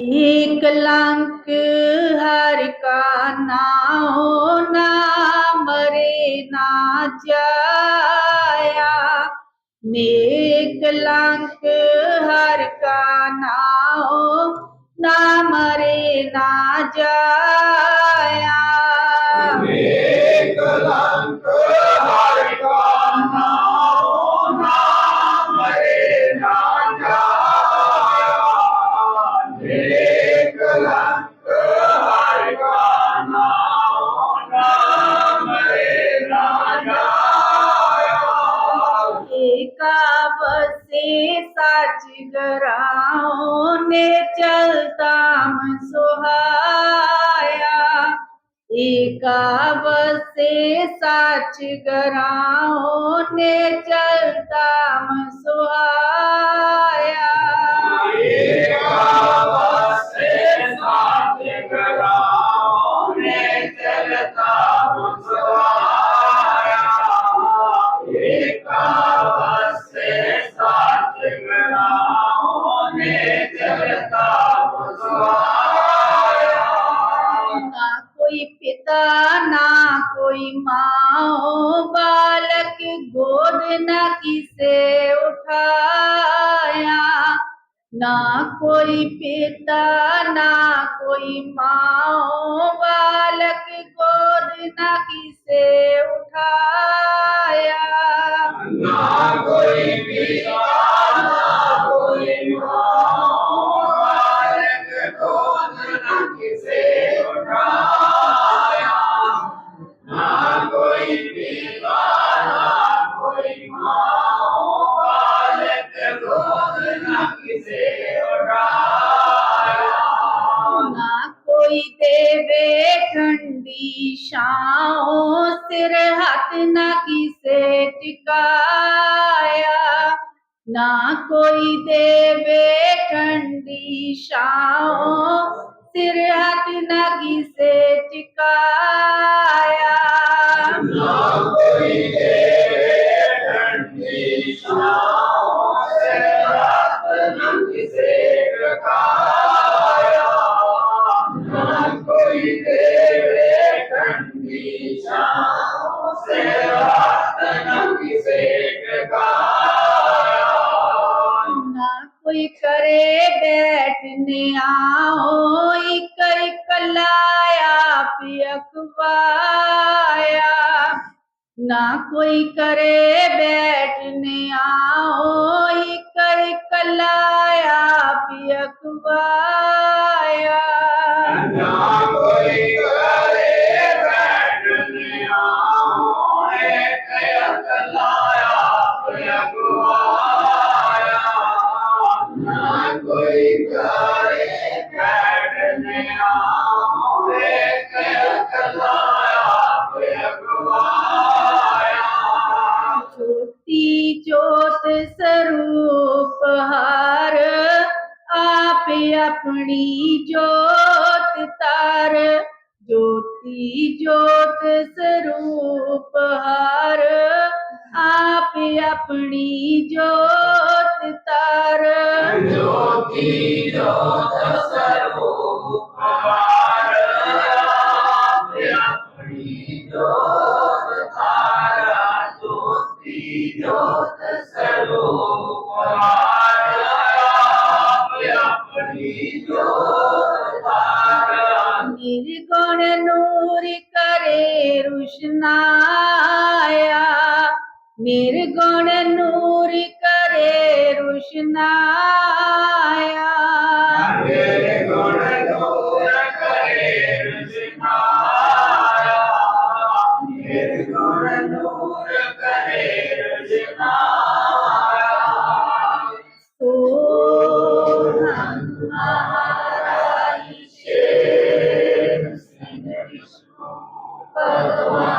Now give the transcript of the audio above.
एक लंक हर का नाम ना मरे ना जाया नेक लंक हर का नाम ना मरे ना जाया साच गराओ ने चलता मन सुहाया। एकावसे साच गराओ ने चलता मन सुहाया। ना पिता ना कोई माओ, बालक गोद न किसे उठाया। ना कोई पिता, ना कोई माओ, बालक गोद न किसे उठाया ठंडी छाओ सिर हाथ न किसे टिकाया ना कोई देवे ठंडी छाओ सिर हाथ न किसे टिकाया करे बैठने आओ एक कलाया पियकवाया ना कोई करे बैठने आओ एक कलाया ज्योति ज्योत स्वरूप हार, आप अपनी ज्योत तार। ज्योति ज्योत स्वरूप हार, आप अपनी ज्योत तार। ज्योति ज्योत स्वरूप रुशनाया निर्गुण नूर करे रुशनाया निर्गुण नूर करे रुशनाया निर्गुण नूर करे रुशनाया भगवान